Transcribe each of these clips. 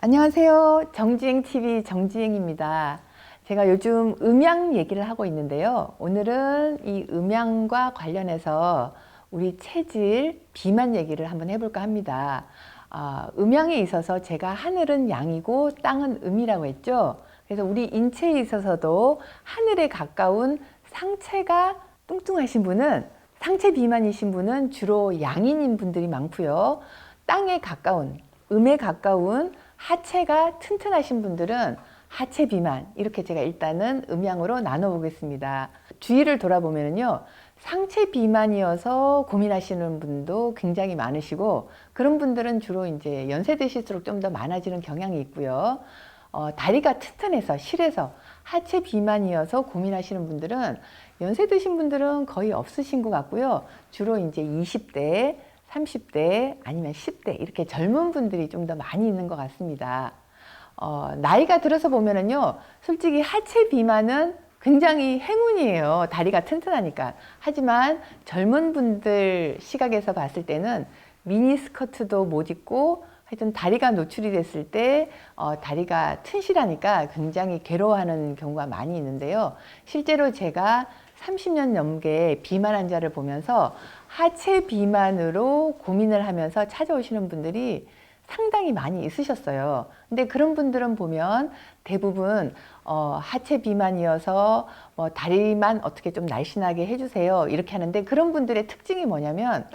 안녕하세요. 정지행TV 정지행입니다. 제가 요즘 음양 얘기를 하고 있는데요. 오늘은 이 음양과 관련해서 우리 체질, 비만 얘기를 한번 해볼까 합니다. 아, 음양에 있어서 제가 하늘은 양이고 땅은 음이라고 했죠. 그래서 우리 인체에 있어서도 하늘에 가까운 상체가 뚱뚱하신 분은 상체 비만이신 분은 주로 양인인 분들이 많고요. 땅에 가까운 음에 가까운 하체가 튼튼하신 분들은 하체 비만 이렇게 제가 일단은 음양으로 나눠 보겠습니다. 주위를 돌아보면요. 상체 비만이어서 고민하시는 분도 굉장히 많으시고 그런 분들은 주로 이제 연세 드실수록 좀 더 많아지는 경향이 있고요. 어, 다리가 튼튼해서 실해서 하체 비만이어서 고민하시는 분들은 연세 드신 분들은 거의 없으신 것 같고요. 주로 이제 20대, 30대 아니면 10대 이렇게 젊은 분들이 좀 더 많이 있는 것 같습니다. 어, 나이가 들어서 보면은요, 솔직히 하체 비만은 굉장히 행운이에요. 다리가 튼튼하니까. 하지만 젊은 분들 시각에서 봤을 때는 미니 스커트도 못 입고 하여튼 다리가 노출이 됐을 때 어, 다리가 튼실하니까 굉장히 괴로워하는 경우가 많이 있는데요. 실제로 제가 30년 넘게 비만 환자를 보면서 하체 비만으로 고민을 하면서 찾아오시는 분들이 상당히 많이 있으셨어요. 근데 그런 분들은 보면 대부분 어, 하체 비만이어서 뭐 다리만 어떻게 좀 날씬하게 해주세요. 이렇게 하는데 그런 분들의 특징이 뭐냐면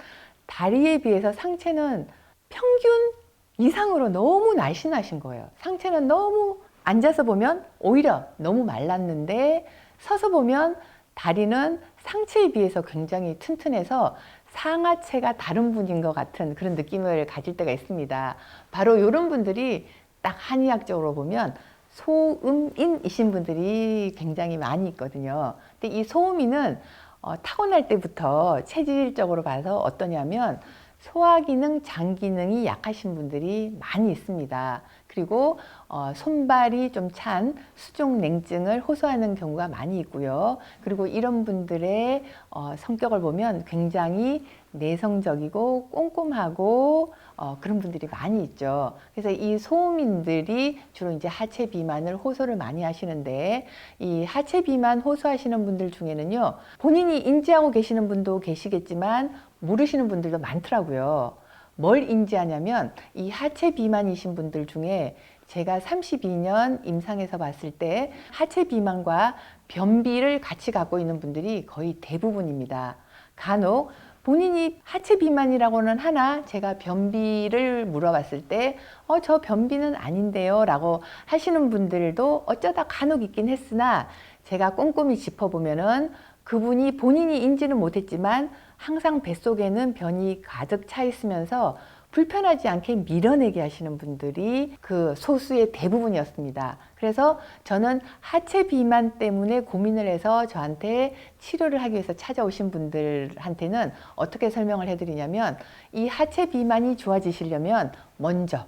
다리에 비해서 상체는 평균 이상으로 너무 날씬하신 거예요. 상체는 너무 앉아서 보면 오히려 너무 말랐는데 서서 보면 다리는 상체에 비해서 굉장히 튼튼해서 상하체가 다른 분인 것 같은 그런 느낌을 가질 때가 있습니다. 바로 이런 분들이 딱 한의학적으로 보면 소음인이신 분들이 굉장히 많이 있거든요. 근데 이 소음인은 어, 타고날 때부터 체질적으로 봐서 어떠냐면 소화 기능, 장 기능이 약하신 분들이 많이 있습니다. 그리고 어, 손발이 좀 찬 수종 냉증을 호소하는 경우가 많이 있고요. 그리고 이런 분들의 어, 성격을 보면 굉장히 내성적이고 꼼꼼하고 어, 그런 분들이 많이 있죠. 그래서 이 소음인들이 주로 이제 하체 비만을 호소를 많이 하시는데 이 하체 비만 호소하시는 분들 중에는요 본인이 인지하고 계시는 분도 계시겠지만 모르시는 분들도 많더라고요. 뭘 인지하냐면 이 하체 비만이신 분들 중에 제가 32년 임상에서 봤을 때 하체 비만과 변비를 같이 갖고 있는 분들이 거의 대부분입니다. 간혹 본인이 하체 비만이라고는 하나 제가 변비를 물어봤을 때 어, 저 변비는 아닌데요 라고 하시는 분들도 어쩌다 간혹 있긴 했으나 제가 꼼꼼히 짚어보면은 그분이 본인이 인지는 못했지만 항상 뱃속에는 변이 가득 차 있으면서 불편하지 않게 밀어내게 하시는 분들이 그 소수의 대부분이었습니다. 그래서 저는 하체 비만 때문에 고민을 해서 저한테 치료를 하기 위해서 찾아오신 분들한테는 어떻게 설명을 해드리냐면 이 하체 비만이 좋아지시려면 먼저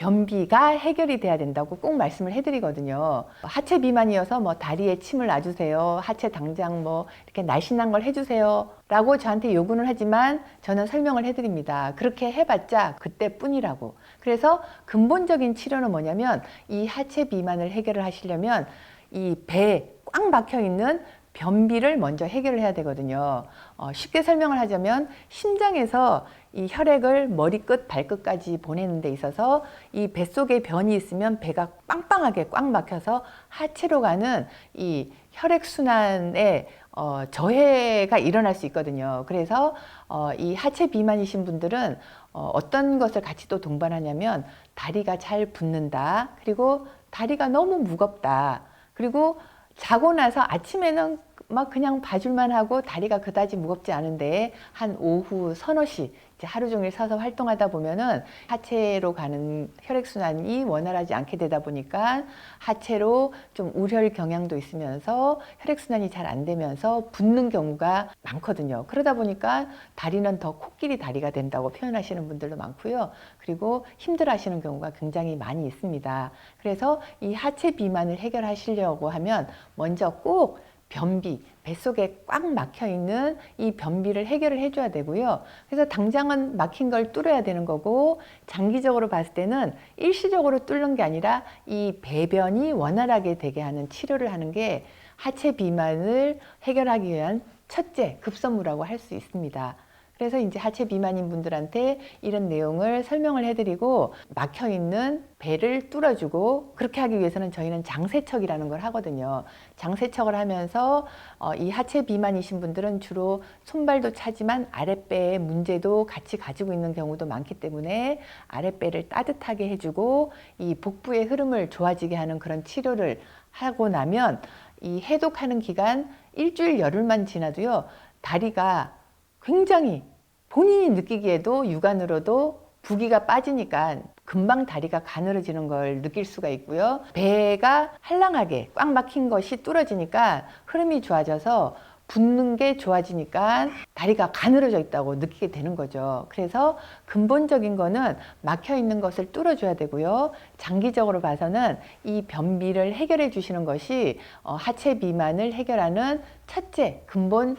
변비가 해결이 돼야 된다고 꼭 말씀을 해드리거든요. 하체 비만이어서 뭐 다리에 침을 놔주세요. 하체 당장 뭐 이렇게 날씬한 걸 해주세요. 라고 저한테 요구는 하지만 저는 설명을 해드립니다. 그렇게 해봤자 그때뿐이라고. 그래서 근본적인 치료는 뭐냐면 이 하체 비만을 해결을 하시려면 이 배에 꽉 막혀 있는 변비를 먼저 해결을 해야 되거든요. 어, 쉽게 설명을 하자면 심장에서 이 혈액을 머리끝 발끝까지 보내는 데 있어서 이 뱃속에 변이 있으면 배가 빵빵하게 꽉 막혀서 하체로 가는 이 혈액 순환에 어, 저해가 일어날 수 있거든요. 그래서 어, 이 하체 비만이신 분들은 어, 어떤 것을 같이 또 동반하냐면 다리가 잘 붓는다. 그리고 다리가 너무 무겁다. 그리고 자고 나서 아침에는 막 그냥 봐줄만 하고 다리가 그다지 무겁지 않은데 한 오후 서너 시 이제 하루 종일 서서 활동하다 보면은 하체로 가는 혈액 순환이 원활하지 않게 되다 보니까 하체로 좀 우혈 경향도 있으면서 혈액 순환이 잘 안 되면서 붓는 경우가 많거든요. 그러다 보니까 다리는 더 코끼리 다리가 된다고 표현하시는 분들도 많고요. 그리고 힘들어 하시는 경우가 굉장히 많이 있습니다. 그래서 이 하체 비만을 해결하시려고 하면 먼저 꼭 변비, 뱃속에 꽉 막혀 있는 이 변비를 해결을 해줘야 되고요. 그래서 당장은 막힌 걸 뚫어야 되는 거고 장기적으로 봤을 때는 일시적으로 뚫는 게 아니라 이 배변이 원활하게 되게 하는 치료를 하는 게 하체 비만을 해결하기 위한 첫째 급선무라고 할 수 있습니다. 그래서 이제 하체 비만인 분들한테 이런 내용을 설명을 해드리고 막혀 있는 배를 뚫어주고 그렇게 하기 위해서는 저희는 장세척이라는 걸 하거든요. 장세척을 하면서 어, 이 하체 비만이신 분들은 주로 손발도 차지만 아랫배의 문제도 같이 가지고 있는 경우도 많기 때문에 아랫배를 따뜻하게 해주고 이 복부의 흐름을 좋아지게 하는 그런 치료를 하고 나면 이 해독하는 기간 일주일 열흘만 지나도요 다리가 굉장히 본인이 느끼기에도 육안으로도 부기가 빠지니까 금방 다리가 가늘어지는 걸 느낄 수가 있고요. 배가 한량하게 꽉 막힌 것이 뚫어지니까 흐름이 좋아져서 붓는 게 좋아지니까 다리가 가늘어져 있다고 느끼게 되는 거죠. 그래서 근본적인 거는 막혀 있는 것을 뚫어줘야 되고요. 장기적으로 봐서는 이 변비를 해결해 주시는 것이 어, 하체 비만을 해결하는 첫째 근본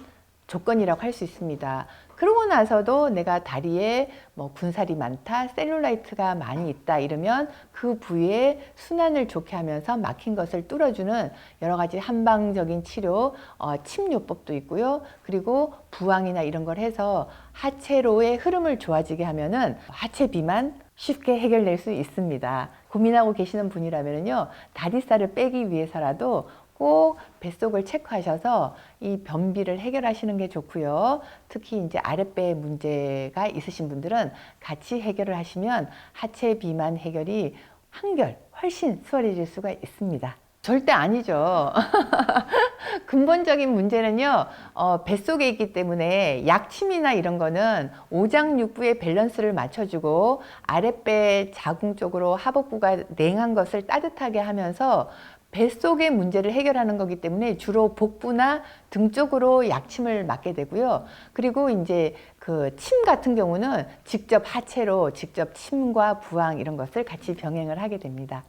조건이라고 할 수 있습니다. 그러고 나서도 내가 다리에 뭐 군살이 많다, 셀룰라이트가 많이 있다 이러면 그 부위에 순환을 좋게 하면서 막힌 것을 뚫어주는 여러 가지 한방적인 치료, 어, 침요법도 있고요. 그리고 부항이나 이런 걸 해서 하체로의 흐름을 좋아지게 하면은 하체 비만 쉽게 해결될 수 있습니다. 고민하고 계시는 분이라면요, 다리살을 빼기 위해서라도 꼭 뱃속을 체크하셔서 이 변비를 해결하시는 게 좋고요. 특히 이제 아랫배 문제가 있으신 분들은 같이 해결을 하시면 하체 비만 해결이 한결 훨씬 수월해질 수가 있습니다. 절대 아니죠. 근본적인 문제는요, 어, 뱃속에 있기 때문에 약침이나 이런 거는 오장육부의 밸런스를 맞춰주고 아랫배 자궁 쪽으로 하복부가 냉한 것을 따뜻하게 하면서 뱃속의 문제를 해결하는 거기 때문에 주로 복부나 등 쪽으로 약침을 맞게 되고요. 그리고 이제 그 침 같은 경우는 직접 하체로 직접 침과 부항 이런 것을 같이 병행을 하게 됩니다.